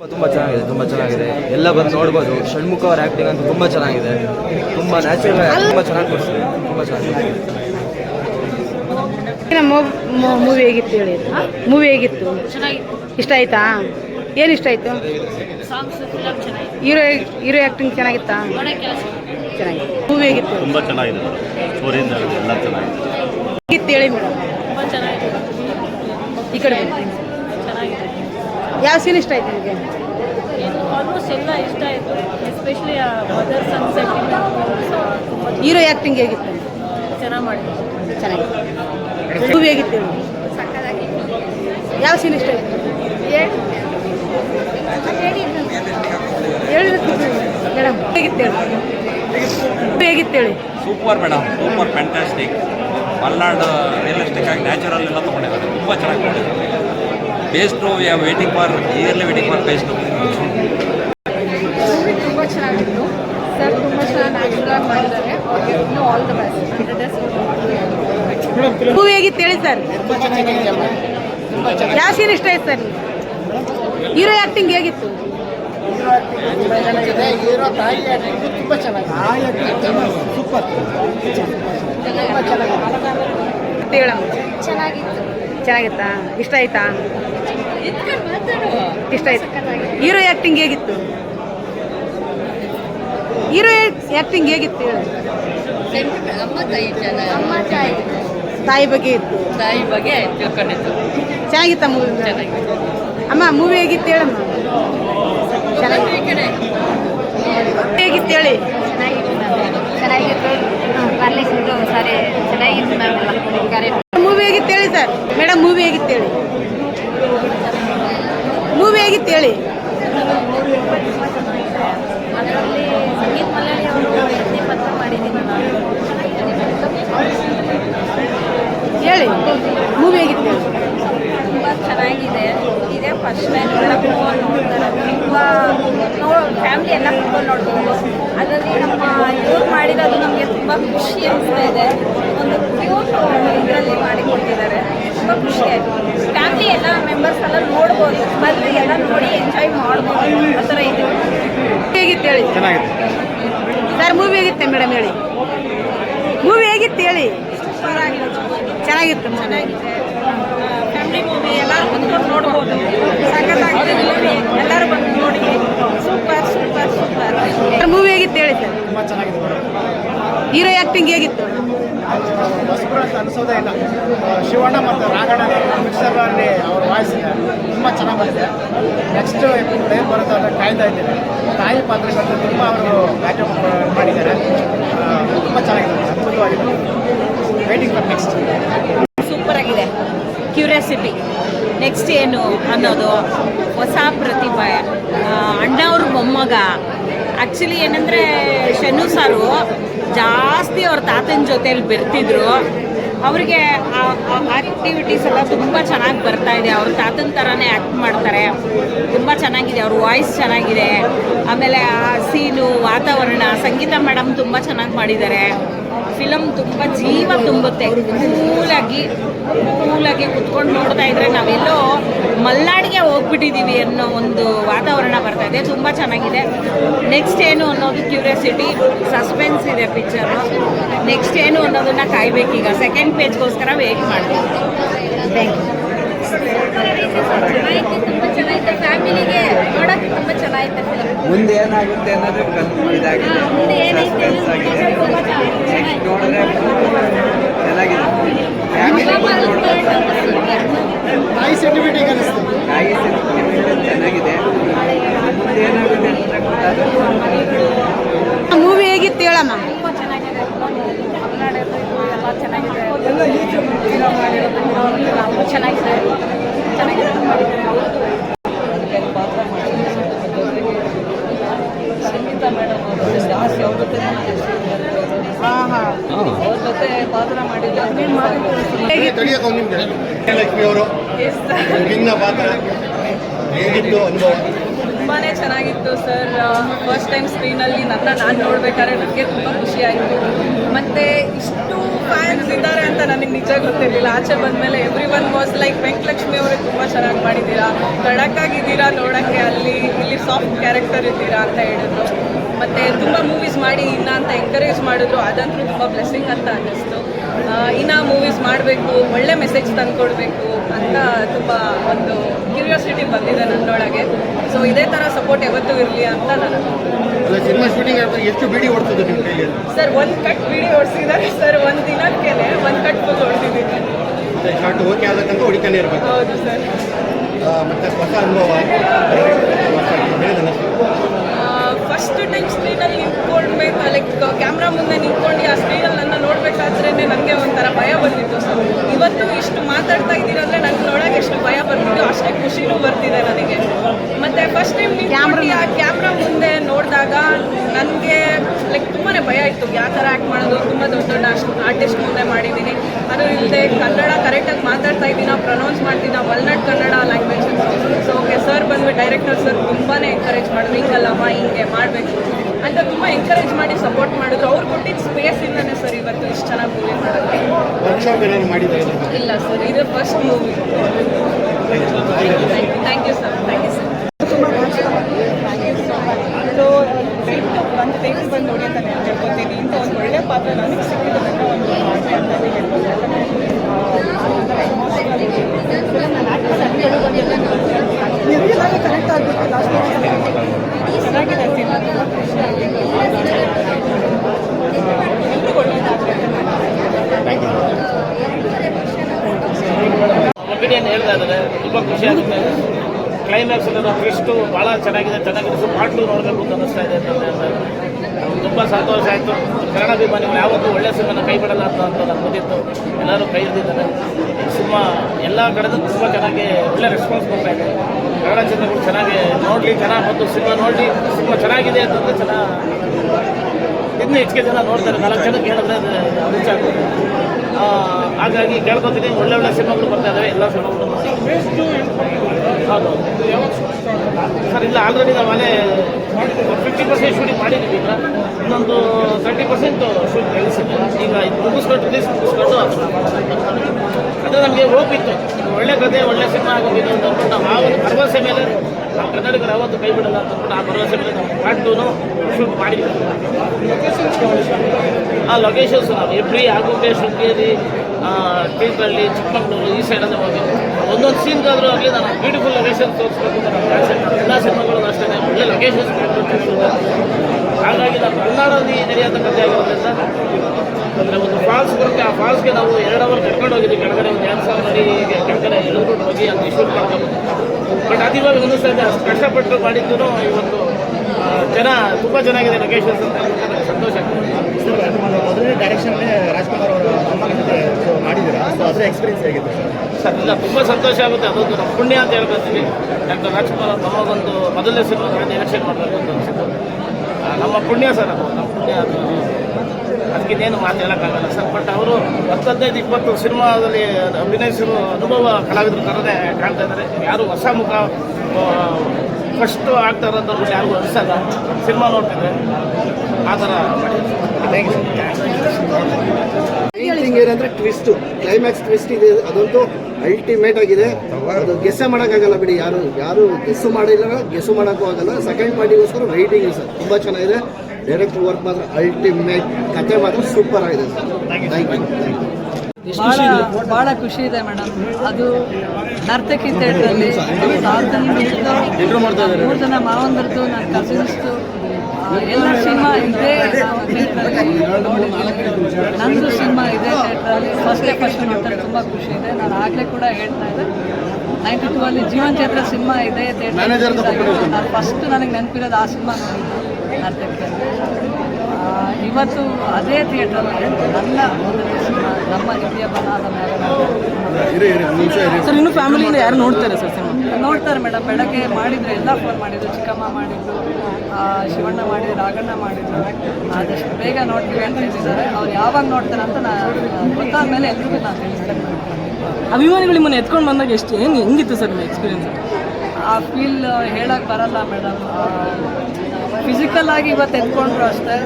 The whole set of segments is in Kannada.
ತುಂಬ ಚೆನ್ನಾಗಿದೆ ತುಂಬ ಚೆನ್ನಾಗಿದೆ. ಎಲ್ಲ ಬಂದು ನೋಡ್ಬೋದು. ಷಣ್ಮುಖ ಅವ್ರ ಆಕ್ಟಿಂಗ್ ಅಂತ ತುಂಬ ಚೆನ್ನಾಗಿದೆ. ತುಂಬ ನ್ಯಾಚುರಲ್ ತುಂಬ ಚೆನ್ನಾಗಿ ತೋರಿಸಿದೆ ತುಂಬ ಚೆನ್ನಾಗಿದೆ. ಮೂವಿ ಹೇಗಿತ್ತು ಹೇಳಿ? ಮೂವಿ ಹೇಗಿತ್ತು? ಚೆನ್ನಾಗಿತ್ತು. ಇಷ್ಟ ಆಯ್ತಾ? ಏನು ಇಷ್ಟ ಆಯ್ತು? ಹೀರೋ ಹೀರೋ ಆಕ್ಟಿಂಗ್ ಚೆನ್ನಾಗಿತ್ತಾ? ಚೆನ್ನಾಗಿತ್ತು ಮೂವಿ ಹೇಗಿತ್ತು? ತುಂಬ ಚೆನ್ನಾಗಿದೆ. ಹೇಗಿತ್ತು ಹೇಳಿ ಮೇಡಮ್? ತುಂಬ ಚೆನ್ನಾಗಿದೆ. ಈ ಕಡೆ ಯಾವ ಸೀನ್ ಇಷ್ಟ ಆಯ್ತು ನಿಮಗೆ? ಆಲ್ಮೋಸ್ಟ್ ಎಲ್ಲ ಇಷ್ಟ ಆಯಿತು. Especially mother son sentiment hero acting ಹೇಗಿತ್ತು? ಚೆನ್ನಾಗಿ ಮಾಡಿದ್ರು. ಚೆನ್ನಾಗಿತ್ತು. ಮೂವಿ ಹೇಗಿತ್ತು? ಯಾವ ಸೀನ್ ಇಷ್ಟ ಆಯ್ತು? ಹೇಳಿದ್ರು ಮೇಡಮ್ ಹೇಗಿತ್ತು ಹೇಳಿ? ಹೇಗಿತ್ತು ಹೇಳಿ? Super madam super fantastic Malnad realistic ಆಗಿ ನ್ಯಾಚುರಲ್ ಎಲ್ಲ ತೊಗೊಂಡಿದ್ದಾರೆ. ತುಂಬ ಚೆನ್ನಾಗಿ ಮಾಡಿದ್ದಾರೆ. Best we are waiting for early waiting for best ತುಂಬ ಚೆನ್ನಾಗಿತ್ತು. ಸರ್ ತುಂಬ ಚೆನ್ನಾಗಿ ನ್ಯಾಚುರಲ್ ಮಾಡಿದ್ದಾರೆ. ಆಲ್ ದ ಬೆಸ್ಟ್ ಮೂವಿ ಹೇಗಿತ್ತು ಹೇಳಿ ಸರ್ ಯಾವ ಸೀನ್ ಇಷ್ಟ ಆಯ್ತು ಸರ್ ಹೀರೋ ಆ್ಯಕ್ಟಿಂಗ್ ಹೇಗಿತ್ತು? ಹೇಳಮ್ಮ ಚೆನ್ನಾಗಿತ್ತು. ಚೆನ್ನಾಗಿತ್ತಾ? ಇಷ್ಟ ಆಯ್ತಾ? ಇಷ್ಟ ಆಯ್ತು. ಹೀರೋ ಆ್ಯಕ್ಟಿಂಗ್ ಹೇಗಿತ್ತು? ಹೀರೋ ಆ್ಯಕ್ಟಿಂಗ್ ಹೇಗಿತ್ತು ತಾಯಿ ಬಗ್ಗೆ ಇತ್ತು. ತಾಯಿ ಬಗ್ಗೆ ತಿಳ್ಕೊಂಡಿತ್ತು ಚೆನ್ನಾಗಿತ್ತ ಮೂವಿ ಅಮ್ಮ ಮೂವಿ ಹೇಗಿತ್ತು ಹೇಳಮ್ಮ? ಹೇಗಿತ್ತು ಹೇಳಿ? ಮೂವಿ ಹೇಗಿತ್ತು ಹೇಳಿ ಸರ್ ಮೇಡಮ್ ಮೂವಿ ಹೇಗಿತ್ತು ಹೇಳಿ? ಮೂವಿ ಹೇಗಿತ್ತು ಹೇಳಿ? ಅದರಲ್ಲಿ ಸಂಗೀತ ಮಲಯಾಳಿ ಎಣ್ಣೆ ಪತ್ರ ಮಾಡಿದ್ದೀನಿ ನಾನು ಹೇಳಿ ಮೂವಿ ಹೇಗಿತ್ತು ಹೇಳಿ ತುಂಬ ಚೆನ್ನಾಗಿದೆ ಇದೇ ಫಸ್ಟ್ ಟೈಮ್ ಎಲ್ಲ ಕುತ್ಕೊಂಡು ನೋಡ್ತಾರೆ ತುಂಬ ನೋ ಫ್ಯಾಮಿಲಿ ಎಲ್ಲ ಕುತ್ಕೊಂಡು ನೋಡ್ಬೋದು ಅದರಲ್ಲಿ ನಮ್ಮ ಇವ್ರು ಮಾಡಿರೋದು ನಮಗೆ ತುಂಬ ಖುಷಿ ಅನಿಸ್ತಾ ಇದೆ ಒಂದು ಕ್ಯೂಟ್ ಇದರಲ್ಲಿ ಮಾಡಿಕೊಟ್ಟಿದ್ದಾರೆ ತುಂಬ ಖುಷಿ ಆಯಿತು ಫ್ಯಾಮಿಲಿ ಎಲ್ಲ ಮೆಂಬರ್ಸ್ ಎಲ್ಲ ನೋಡ್ಬೋದು ಬಂದು ಎಲ್ಲ ನೋಡಿ ಎಂಜಾಯ್ ಮಾಡ್ಬೋದು ಆ ಥರ ಇದೆ ಹೇಳಿ ಸರ್ ಮೂವಿ ಹೇಗಿತ್ತೆ ಮೇಡಮ್ ಹೇಳಿ ಮೂವಿ ಹೇಗಿತ್ತು ಹೇಳಿ ಚೆನ್ನಾಗಿತ್ತು ಚೆನ್ನಾಗಿದೆ ಫ್ಯಾಮಿಲಿ ಮೂವಿ ಎಲ್ಲರೂ ಕುತ್ಕೊಂಡು ನೋಡ್ಬೋದು ಸಖತ್ತಾಗಿದೆ ಎಲ್ಲರೂ ಬಂದು ನೋಡಿ ಸೂಪರ್ ಸೂಪರ್ ಸೂಪರ್ ಮೂವಿ ಹೇಗಿತ್ತು ಹೇಳಿ ಸರ್ ಹೀರೋ ಆ್ಯಕ್ಟಿಂಗ್ ಹೇಗಿತ್ತು ಅನಿಸೋದೇ ಇಲ್ಲ ಶಿವಣ್ಣ ಮತ್ತು ರಾಘಣ್ಣ ಮಿಕ್ಸರಲ್ಲಿ ಅವ್ರ ವಾಯ್ಸ್ ಇದೆ ತುಂಬ ಚೆನ್ನಾಗಿ ಬಂದಿದೆ ಏನು ಬರುತ್ತೆ ಅಂತ ಕಾಯ್ತಾ ಇದ್ದೀನಿ. ತಾಯಿ ಪಾತ್ರಗಳು ತುಂಬ ಅವರು ಬ್ಯಾಟಪ್ ಮಾಡಿದ್ದಾರೆ. ತುಂಬ ಚೆನ್ನಾಗಿದೆ. ಅದ್ಭುತವಾಗಿದೆ. ವೇಟಿಂಗ್ ಫಾರ್ ನೆಕ್ಸ್ಟ್ ಸೂಪರ್ ಆಗಿದೆ. ಕ್ಯೂರಿಯಾಸಿಟಿ ನೆಕ್ಸ್ಟ್ ಏನು ಅನ್ನೋದು? ಹೊಸ ಪ್ರತಿಭೆ. ಅಣ್ಣವ್ರ ಮೊಮ್ಮಗ. ಆ್ಯಕ್ಚುಲಿ ಏನಂದರೆ ಶನು ಸಾರು ಜಾಸ್ತಿ ಅವ್ರ ತಾತನ ಜೊತೆಯಲ್ಲಿ ಬೆರ್ತಿದ್ರು. ಅವರಿಗೆ ಆಕ್ಟಿವಿಟೀಸ್ ಎಲ್ಲ ತುಂಬ ಚೆನ್ನಾಗಿ ಬರ್ತಾ ಇದೆ. ಅವ್ರ ತಾತನ ಥರನೇ ಆ್ಯಕ್ಟ್ ಮಾಡ್ತಾರೆ. ತುಂಬ ಚೆನ್ನಾಗಿದೆ. ಅವ್ರ ವಾಯ್ಸ್ ಚೆನ್ನಾಗಿದೆ. ಆಮೇಲೆ ಆ ಸೀನು ವಾತಾವರಣ, ಸಂಗೀತ ಮೇಡಮ್ ತುಂಬ ಚೆನ್ನಾಗಿ ಮಾಡಿದ್ದಾರೆ. ಫಿಲಮ್ ತುಂಬ ಜೀವ ತುಂಬುತ್ತೆ. ಕೂಲಾಗಿ ಕೂಲಾಗಿ ಕುತ್ಕೊಂಡು ನೋಡ್ತಾ ಇದ್ರೆ ನಾವೆಲ್ಲೋ ಮಲ್ನಾಡಿಗೆ ಹೋಗ್ಬಿಟ್ಟಿದ್ದೀವಿ ಅನ್ನೋ ಒಂದು ವಾತಾವರಣ ಬರ್ತಾ ಇದೆ. ತುಂಬ ಚೆನ್ನಾಗಿದೆ. ನೆಕ್ಸ್ಟ್ ಏನು ಅನ್ನೋದು ಕ್ಯೂರಿಯಾಸಿಟಿ ಸಸ್ಪೆನ್ಸ್ ಇದೆ ಪಿಕ್ಚರು ನೆಕ್ಸ್ಟ್ ಏನು ಅನ್ನೋದನ್ನ ಕಾಯ್ಬೇಕೀಗ. ಸೆಕೆಂಡ್ ಪೇಜ್ಗೋಸ್ಕರ ವೇಟ್ ಮಾಡ್ತೀವಿ. ಥ್ಯಾಂಕ್ ಯು ಫ್ಯಾಮಿಲಿಗೆ ನೋಡೋಕ್ಕೆ ತುಂಬ ಚೆನ್ನಾಗಿದೆ ಮುಂದೆ ಏನಾಗುತ್ತೆ ಅನ್ನೋದು ಕನ್ಫ್ಯೂಸ್ ಇದಾಗಿದೆ ನೋಡಿದ್ರೆ ಚೆನ್ನಾಗಿದೆ ಫ್ಯಾಮಿಲಿ ಬಂದು ನೋಡ್ಬೇಕು ತಾಯಿ ಸೆಂಟಿಮೆಂಟಿಗೆ ಅನಿಸ್ತು ತಾಯಿ sentiment ಚೆನ್ನಾಗಿದೆ ಮುಂದೆ ಏನಾಗುತ್ತೆ ಅಂತ ಗೊತ್ತಾಗುತ್ತೆ ಮೂವಿ ಹೇಗಿತ್ತು ಹೇಳಮ್ಮ ತುಂಬ ಚೆನ್ನಾಗಿದೆ ಮಲೆನಾಡಲ್ಲಿ ಎಲ್ಲ ಚೆನ್ನಾಗಿದೆ ಎಲ್ಲ ಮಾಡಿರೋದು ಎಲ್ಲ ಚೆನ್ನಾಗಿದೆ ಚೆನ್ನಾಗಿದೆ ಸಂಗೀತ ಮೇಡಮ್ ಅವರು ಜಾಸ್ತಿ ಅವ್ರ ಜೊತೆ ಹಾಂ ಹಾಂ ಅವ್ರ ಜೊತೆ ಪಾತ್ರ ಮಾಡಿದ್ದಾರೆ ತಡಿಯೋಕೆ ಒಂದು ನಿಮಿಷ ಲಕ್ಷ್ಮಿ ಅವರು ಭಿನ್ನ ಪಾತ್ರ ಹೇಗಿತ್ತು ಅನುಭವ ತುಂಬಾ ಚೆನ್ನಾಗಿತ್ತು ಸರ್ ಫಸ್ಟ್ ಟೈಮ್ ನನ್ನ ನಾನು ನೋಡ್ಬೇಕಾದ್ರೆ ನನಗೆ ತುಂಬ ಖುಷಿ ಆಯಿತು. ಮತ್ತು ಇಷ್ಟು ಫ್ಯಾನ್ಸ್ ಇದ್ದಾರೆ ಅಂತ ನನಗೆ ನಿಜ ಗೊತ್ತಿರಲಿಲ್ಲ. ಆಚೆ ಬಂದಮೇಲೆ every one was like Venkatalakshmi ಅವರು ತುಂಬ ಚೆನ್ನಾಗಿ ಮಾಡಿದ್ದೀರಾ? ಕಡಕ್ಕಾಗಿದ್ದೀರಾ ನೋಡೋಕ್ಕೆ? ಅಲ್ಲಿ, ಇಲ್ಲಿ ಸಾಫ್ಟ್ ಕ್ಯಾರೆಕ್ಟರ್ ಇದ್ದೀರಾ? ಅಂತ ಹೇಳಿದ್ರು. ಮತ್ತು ತುಂಬ ಮೂವೀಸ್ ಮಾಡಿ ಇನ್ನ ಅಂತ ಎಂಕರೇಜ್ ಮಾಡಿದ್ರು. ಅದಂತೂ ತುಂಬ ಬ್ಲೆಸ್ಸಿಂಗ್ ಅಂತ ಅನ್ನಿಸ್ತು. ಇನ್ನು ಮೂವೀಸ್ ಮಾಡಬೇಕು ಒಳ್ಳೆ ಮೆಸೇಜ್ ತಂದ್ಕೊಡ್ಬೇಕು ಅಂತ ತುಂಬ ಒಂದು ಕ್ಯೂರಿಯಾಸಿಟಿ ಬಂದಿದೆ ನನ್ನೊಳಗೆ. ಸೊ ಇದೇ ಥರ ಸಪೋರ್ಟ್ ಯಾವತ್ತೂ ಇರಲಿ ಅಂತ ನಾನು ಎಷ್ಟು ಬಿಡಿ ನಿಮ್ಮ ಕೈಯಲ್ಲಿ ಸರ್ ಒಂದು ಕಟ್ ಬಿಡಿ ಓಡಿಸಿದ್ದಾರೆ ಸರ್ ಒಂದು ದಿನಕ್ಕೆ ಒಂದು ಕಟ್ ಫುಲ್ ಓಡಿಸಿದ್ದೀನಿ. ಶಾರ್ಟ್ ಓಕೆ ಆದಕ್ಕಂತ ಹೊಡಿತಾನೆ ಇರಬೇಕು. ಹೌದು ಸರ್ ಮತ್ತೆ ಹೊಸ ಅನುಭವ? ಫಸ್ಟ್ ಟೈಮ್ ಸ್ಕ್ರೀನಲ್ಲಿ ನಿಂತ್ಕೊಳ್ಬೇಕು ಲೈಕ್ ಕ್ಯಾಮ್ರಾ ಮುಂದೆ ನಿಂತ್ಕೊಂಡು ಆ ಸ್ಕ್ರೀನಲ್ಲಿ ನನ್ನ ನೋಡಬೇಕಾದ್ರೇ ನನಗೆ ಒಂಥರ ಭಯ ಬಂದಿತ್ತು ಸರ್ ಇವತ್ತು ಇಷ್ಟು ಮಾತಾಡ್ತಾ ಇದ್ದೀರಂದ್ರೆ ನಂಗೆ ನೋಡೋಕೆ ಎಷ್ಟು ಭಯ ಬರ್ತಿತ್ತು ಅಷ್ಟೇ ಖುಷಿನೂ ಬರ್ತಿದೆ ನನಗೆ. ಮತ್ತೆ ಫಸ್ಟ್ ಟೈಮ್ ಕ್ಯಾಮ್ರಾ ಆ ಕ್ಯಾಮ್ರಾ ಮುಂದೆ ನೋಡಿದಾಗ ನನಗೆ ಲೈಕ್ ತುಂಬಾನೇ ಭಯ ಇತ್ತು. ಯಾವ ಥರ ಆ್ಯಕ್ಟ್ ಮಾಡೋದು? ತುಂಬ ದೊಡ್ಡ ದೊಡ್ಡ ಆರ್ಟಿಸ್ಟ್ ಮುಂದೆ ಮಾಡಿದ್ದೀನಿ ಅದು ಇಲ್ಲದೆ ಕನ್ನಡ ಕರೆಕ್ಟಾಗಿ ಮಾತಾಡ್ತಾ ಇದ್ದೀನ ಪ್ರೊನೌನ್ಸ್ ಮಾಡ್ತೀನ ವಲ್ನಾಡ್ Kannada language so okay sir ಬಂದ್ಬಿಟ್ಟು ಡೈರೆಕ್ಟರ್ ಸರ್ ತುಂಬಾ ಎಂಕರೇಜ್ ಮಾಡಿದ್ರು ಹಿಂಗಲ್ಲಮ್ಮ ಹಿಂಗೆ ಮಾಡಬೇಕು ಅಂತ ತುಂಬ ಎಂಕರೇಜ್ ಮಾಡಿ ಸಪೋರ್ಟ್ ಮಾಡಿದ್ರು. ಅವ್ರು ಕೊಟ್ಟಿದ್ದ ಸ್ಪೇಸ್ ಇಲ್ಲೇ ಸರ್ ಇವತ್ತು ಇಷ್ಟು ಚೆನ್ನಾಗಿ ಮೂವಿ ಬಗ್ಗೆ? ಇಲ್ಲ ಸರ್ ಇದು first movie thank you sir thank you sir so ದಯವಿಟ್ಟು ಒಂದು ಟೈಮ್ ಬಂದು ನೋಡಿ ಅಂತ ನಾನು ಹೇಳ್ಕೊತೀನಿ ಇಂಥ ಒಂದು ಒಳ್ಳೆ ಪಾತ್ರ ನನಗೆ ಸಿಕ್ಕಿದೆ ನನ್ನ ಒಂದು ಆಸೆ ಅಂತಲೇ ಹೇಳ್ಬೋದು ಯಾಕಂದರೆ ರಿಯಲಾಗಿ ಕನೆಕ್ಟ್ ಆಗಬೇಕು ಲಾಸ್ಟ್ ಚೆನ್ನಾಗಿದೆ ಸಿನಿಮಾ ತುಂಬ ಖುಷಿ ಆಗಬೇಕು ಎಲ್ಲರೂ ಒಳ್ಳೆಯದಾಗಲಿ ಒಪಿನಿಯನ್ ಹೇಳ್ತಾ ಇದ್ದಾರೆ ತುಂಬ ಖುಷಿ ಆಗುತ್ತೆ ಕ್ಲೈಮ್ಯಾಕ್ಸ್ ಎಲ್ಲ ಟ್ವಿಸ್ಟು ಭಾಳ ಚೆನ್ನಾಗಿದೆ ಚೆನ್ನಾಗಿದೆ. ಟು ನೋಡಬೇಕು ಅಂತ ಅನ್ನಿಸ್ತಾ ಇದೆ ನಮ್ಗೆ ತುಂಬ ಸಂತೋಷ ಆಯಿತು. ಕನ್ನಡ ಅಭಿಮಾನಿಗಳು ಯಾವತ್ತೂ ಒಳ್ಳೆ ಸಿನಿಮಾನ ಕೈ ಬಿಡಲ್ಲ ಅಂತ ಅಂತ ನನಗೆ ಗೊತ್ತಿತ್ತು ಎಲ್ಲರೂ ಕೈ ಹಿಡಿದಿದ್ದಾರೆ. ಸಿನಿಮಾ ಎಲ್ಲ ಕಡೆದು ತುಂಬ ಚೆನ್ನಾಗಿ, ಒಳ್ಳೆ ರೆಸ್ಪಾನ್ಸ್ ಕೊಡ್ತಾ ಇದೆ. ಕನ್ನಡ ಚಿತ್ರಗಳು ಚೆನ್ನಾಗಿ ನೋಡಲಿ, ಚೆನ್ನಾಗಿ ಮತ್ತು ಸಿನಿಮಾ ನೋಡಲಿ. ಸಿನಿಮಾ ಚೆನ್ನಾಗಿದೆ ಅಂತಂದರೆ ಚೆನ್ನಾಗಿ ಇನ್ನೂ ಹೆಚ್ಚಿಗೆ ಜನ ನೋಡ್ತಾರೆ. ನಾಲ್ಕು ಜನಕ್ಕೆ ಹೇಳಿದ್ರೆ ಅದು ರೀಚ್ ಹಾಗಾಗಿ ಕೇಳ್ಕೊತೀನಿ. ಒಳ್ಳೆ ಒಳ್ಳೆ ಸಿನಿಮಾಗಳು ಬರ್ತಾ ಇದ್ದಾವೆ ಎಲ್ಲ ಸಿನಿಮಾಗಳು. ಹೌದು. ಸರ್, ಇಲ್ಲ ಆಲ್ರೆಡಿ ನಾವು ಅಲ್ಲೇ ಫಿಫ್ಟಿ ಪರ್ಸೆಂಟ್ ಶೂಟಿಂಗ್ ಮಾಡಿದ್ದೀವಿ ಈಗ. ಇನ್ನೊಂದು ತರ್ಟಿ ಪರ್ಸೆಂಟ್ ಶೂಟ್ ಕಳಿಸಿದ್ದೆ ಈಗ ಇದು ಮುಗಿಸ್ಕೊಂಡು ರಿಲೀಸ್ ಮುಗಿಸ್ಕೊಂಡು ಅದು ನಮಗೆ ಹೋಪ್ ಇತ್ತು. ಒಳ್ಳೆ ಕತೆ ಒಳ್ಳೆ ಸಿನಿಮಾ ಆಗೋಗಿದೆ ಅಂತ ಅಂದ್ಬಿಟ್ಟು ನಾವು ಆ ಒಂದು ಭರವಸೆ ಮೇಲೆ ನಾವು ಕನ್ನಡಿಗರು ಯಾವತ್ತು ಕೈ ಬಿಡಲ್ಲ ಅಂತ ಅಂದ್ಬಿಟ್ಟು ಆ ಭರವಸೆ ಮೇಲೆ ನಾವು ಪಾರ್ಟೂನು ಶೂಟ್ ಮಾಡಿದ್ದೀವಿ ಆ ಲೊಕೇಶನ್ಸ್ ನಾವು ಎಬ್ರಿ ಆಗುಂಬೆ ಶೃಂಗೇರಿ ತೀರ್ಥಹಳ್ಳಿ ಚಿಕ್ಕಮಗಳೂರು ಈ ಸೈಡಲ್ಲೇ ಹೋಗಿ ಒಂದೊಂದು ಸೀನ್ಗಾದರೂ ಆಗಲಿ ನಾನು ಬ್ಯೂಟಿಫುಲ್ ಲೊಕೇಶನ್ ತೋರಿಸ್ಬೇಕು ನಾನು ಎಲ್ಲ ಸಿನಿಮಾಗಳು ಅಷ್ಟೇ ಒಳ್ಳೆ ಲೊಕೇಶನ್ಸ್ ಹಾಗಾಗಿ ನಾವು ಕನ್ನಡದಲ್ಲಿ ನಡೆಯುವಂಥ ಕಥೆ ಆಗಿರೋದ್ರಿಂದ ಅಂದರೆ ಒಂದು ಫಾಲ್ಸ್ ಬರುತ್ತೆ. ಆ ಫಾಲ್ಸ್ಗೆ ನಾವು ಎರಡು ಅವರ್ ಕರ್ಕೊಂಡು ಹೋಗಿದ್ವಿ. ಕೆಳಗಡೆ ಒಂದು ಎರಡು ಸಾವಿರ ಅಡಿ ಕೆಳಗಡೆ ಇಳಿದ್ಬಿಟ್ಟು ಹೋಗಿ ಅಂತ ಶೂಟ್ ಮಾಡ್ಕೊಂಡು ಬಟ್ ಅದು ಇವಾಗ ಒಂದು ಸಲ ಅಷ್ಟು ಕಷ್ಟಪಟ್ಟು ಮಾಡಿದ್ದು ಇವತ್ತು ಜನ, ತುಂಬ ಚೆನ್ನಾಗಿದೆ ಲೊಕೇಶನ್ಸ್ ಅಂತ ಸಂತೋಷ ಆಗ್ತದೆ. ಡೈರೆಕ್ಷನ್ ರಾಜ್ಕುಮಾರ್ ಅವರ ಅಮ್ಮನ ಜೊತೆ ಸೊ ಮಾಡಿದ್ದೀರಾ? ಸೊ ಅದರ ಎಕ್ಸ್ಪೀರಿಯನ್ಸ್ ಹೇಗಿದೆ ಸರ್ ಇಲ್ಲ ತುಂಬ ಸಂತೋಷ ಆಗುತ್ತೆ. ಅದೊಂದು ನಮ್ಮ ಪುಣ್ಯ ಅಂತ ಹೇಳ್ಕೊಳ್ತೀವಿ. ಡಾಕ್ಟರ್ ರಾಜ್ಕುಮಾರ್ ನಮಗೊಂದು ಮೊದಲನೇ ಸಿನಿಮಾ ಎಲೆಕ್ಷನ್ ಮಾಡಬೇಕು ಅಂತ ಅನಿಸಿದ್ದು ನಮ್ಮ ಪುಣ್ಯ ಸರ್ ಅದು ನಮ್ಮ ಪುಣ್ಯ ಅದು. ಅದಕ್ಕಿನ್ನೇನು ಮಾತು ಹೇಳೋಕ್ಕಾಗಲ್ಲ ಸರ್. ಬಟ್ ಅವರು ಹತ್ತು ಹದಿನೈದು ಇಪ್ಪತ್ತು ಸಿನಿಮಾದಲ್ಲಿ ಅಭಿನಯಿಸಿರೋ ಅನುಭವ ಕಲಾವಿದರು ತರದೇ ಕಾಣ್ತಾ ಇದ್ದಾರೆ. ಯಾರು ಹೊಸ ಮುಖ ಫಸ್ಟು ಆಗ್ತಾ ಅಂತ ಯಾರು ಯಾರಿಗೂ ಅನಿಸಲ್ಲ. ಸಿನಿಮಾ ನೋಡ್ತಿದ್ರೆ ಆ ಥರ ಮಾಡಿ ಥಿಂಗ್ ಏನಂದ್ರೆ ಟ್ವಿಸ್ಟ್ ಕ್ಲೈಮ್ಯಾಕ್ಸ್ ಟ್ವಿಸ್ಟ್ ಇದೆ. ಅದಂತೂ ಅಲ್ಟಿಮೇಟ್ ಆಗಿದೆ. ಅದು ಗೆಸ್ಸೆ ಮಾಡೋಕ್ಕಾಗಲ್ಲ ಬಿಡಿ. ಯಾರು ಯಾರು ಗೆಸ್ಸು ಮಾಡಿಲ್ಲ ಗೆಸ್ಸು ಮಾಡೋಕ್ಕೂ ಆಗಲ್ಲ. ಸೆಕೆಂಡ್ ಪಾರ್ಟಿಗೋಸ್ಕರ ರೈಟಿಂಗ್ ಸರ್. ತುಂಬ ಚೆನ್ನಾಗಿದೆ. ಡೈರೆಕ್ಟ್ ವರ್ಕ್ ಮಾತ್ರ ಅಲ್ಟಿಮೇಟ್ ಕತೆ ಮಾತ್ರ ಸೂಪರ್ ಆಗಿದೆ sir. Thank you thank you ಭಾಳ ಭಾಳ ಖುಷಿ ಇದೆ. ಮೇಡಮ್ ಅದು ನರ್ತಕಿ ಥಿಯೇಟ್ರಲ್ಲಿ ಮೂರು ಜನ ಮಾವಂದ್ರದ್ದು ನನ್ನ ಕಸಿನ್ಸ್ದು ಎಲ್ಲ ಸಿನಿಮಾ ಇದೇ ನಂದು ಸಿನಿಮಾ ಇದೇ ಥಿಯೇಟ್ರಲ್ಲಿ. ಫಸ್ಟ್ ಫಸ್ಟ್ ನೋಡ್ತಾರೆ ತುಂಬ ಖುಷಿ ಇದೆ. ನಾನು ಆಗಲೇ ಕೂಡ ಹೇಳ್ತಾ ಇದ್ದೆ. ನೈಂಟಿ ಟೂ ಅಲ್ಲಿ ಜೀವನ್ ಚೈತ್ರ ಸಿನಿಮಾ ಇದೆ ಥಿಯೇಟರ್ ನಾನು ಫಸ್ಟ್ ನನಗೆ ನೆನಪಿರೋದು ಆ ಸಿನಿಮಾ ನೋಡಿದ್ದು ಇವತ್ತು ಅದೇ ಥಿಯೇಟ್ರಲ್ಲಿ ನನ್ನ ಮೊದಲನೇ ಸಿನಿಮಾ ನಮ್ಮ ನಿಮಿಷ ಸರ್ ಇನ್ನು ಫ್ಯಾಮಿಲಿಯಿಂದ ಯಾರು ನೋಡ್ತಾರೆ ಸರ್ ಸಿನಿಮಾ? ನೋಡ್ತಾರೆ ಮೇಡಮ್ ಬೆಳಗ್ಗೆ ಮಾಡಿದ್ರು ಎಲ್ಲ ಫೋನ್ ಮಾಡಿದ್ರು. ಚಿಕ್ಕಮ್ಮ ಮಾಡಿದ್ರು ಆ, ಶಿವಣ್ಣ ಮಾಡಿದ್ರು ರಾಘಣ್ಣ ಮಾಡಿದ್ರು. ಆದಷ್ಟು ಬೇಗ ನೋಡ್ತೀವಿ ಅಂತ ಹೇಳಿದ್ದಾರೆ. ಅವ್ರು ಯಾವಾಗ ನೋಡ್ತಾರೆ ಅಂತ ನಾನು ಗೊತ್ತಾದ ಮೇಲೆ ಎಲ್ರಿಗೂ ನಾನು ತಿಳಿಸ್ತೇನೆ. ಅಭಿಮಾನಿಗಳು ನಿಮ್ಮನ್ನು ಎತ್ಕೊಂಡು ಬಂದಾಗ ಎಷ್ಟು ಏನು ಹೆಂಗಿತ್ತು ಸರ್ ನಿಮ್ಮ ಎಕ್ಸ್ಪೀರಿಯನ್ಸ್ ಆ ಫೀಲ್ ಹೇಳಕ್ಕೆ ಬರಲ್ಲ ಮೇಡಮ್ ಫಿಸಿಕಲ್ ಆಗಿ ಇವತ್ತು ಎತ್ಕೊಂಡ್ರು ಅಷ್ಟೇ.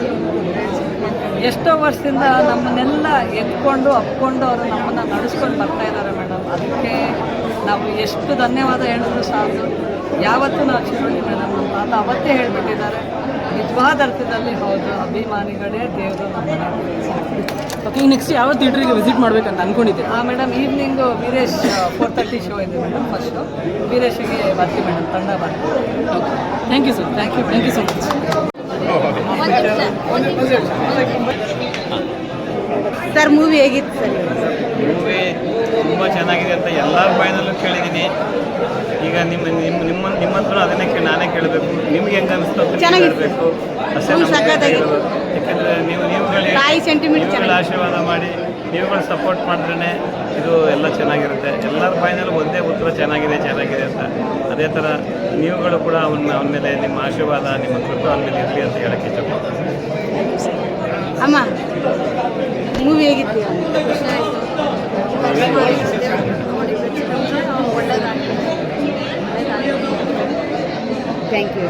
ಎಷ್ಟೋ ವರ್ಷದಿಂದ ನಮ್ಮನ್ನೆಲ್ಲ ಎತ್ಕೊಂಡು ಅಪ್ಕೊಂಡು ಅವರು ನಮ್ಮನ್ನು ನಡೆಸ್ಕೊಂಡು ಬರ್ತಾ ಇದ್ದಾರೆ ಮೇಡಮ್. ಅದಕ್ಕೆ ನಾವು ಎಷ್ಟು ಧನ್ಯವಾದ ಹೇಳಿದ್ರು ಸಾಲದು ಯಾವತ್ತೂ ನಾವು ಚಿರೋಳಿ ಮೇಡಮ್ ನಮ್ಮ ತಾತ ಅವತ್ತೇ ಹೇಳಿಬಿಟ್ಟಿದ್ದಾರೆ. ನಿಜವಾದ ಅರ್ಥದಲ್ಲಿ ಹೌದು ಅಭಿಮಾನಿಗಳೇ ದೇವರು ನಮ್ಮನ್ನ. ಓಕೆ ನೆಕ್ಸ್ಟ್ ಯಾವ ಥಿಯೇಟ್ರಿಗೆ ವಿಸಿಟ್ ಮಾಡಬೇಕಂತ ಅಂದ್ಕೊಂಡಿದ್ದೆ ಹಾಂ madam evening Veeresh four thirty show ಇದೆ ಮೇಡಮ್ ಫಸ್ಟು ವೀರೇಶಿಗೆ ಬರ್ತೀವಿ ಮೇಡಮ್ ತಂಡ ಬರ್ತೀವಿ. Okay thank you sir thank you thank you so much sir movie ಹೇಗಿತ್ತು ಸರ್ ಮೂವಿ ತುಂಬ ಚೆನ್ನಾಗಿದೆ ಅಂತ ಎಲ್ಲ ಬಾಯಿನಲ್ಲೂ ಕೇಳಿದ್ದೀನಿ. ಈಗ ನಿಮ್ಮ ನಿಮ್ಮ ನಿಮ್ಮ ನಿಮ್ಮಂತ್ರ ಅದನ್ನೇ ಕೇಳಿ ನಾನೇ ಕೇಳಬೇಕು. ನಿಮ್ಗೆ ಹೆಂಗೆ ಅನಿಸ್ತು. ಹೇಳ್ಬೇಕು ಅಷ್ಟೇ ಯಾಕಂದರೆ ನೀವು ನೀವುಗಳು ಆಶೀರ್ವಾದ ಮಾಡಿ ನೀವುಗಳು ಸಪೋರ್ಟ್ ಮಾಡಿದ್ರೇ ಇದು ಎಲ್ಲ ಚೆನ್ನಾಗಿರುತ್ತೆ. ಎಲ್ಲರ ಬಾಯಿನಲ್ಲೂ ಒಂದೇ ಉತ್ತರ ಚೆನ್ನಾಗಿದೆ ಚೆನ್ನಾಗಿದೆ ಅಂತ. ಅದೇ ಥರ ನೀವುಗಳು ಕೂಡ ಅವನ್ನ, ಅವನ ಮೇಲೆ ನಿಮ್ಮ ಆಶೀರ್ವಾದ, ನಿಮ್ಮ ಕೃಪೆ ಅವನ ಮೇಲೆ ಇರಲಿ ಅಂತ ಹೇಳಕ್ಕೆ ಇಷ್ಟಪಡ್ತೀನಿ. ಅಮ್ಮ ಥ್ಯಾಂಕ್ ಯು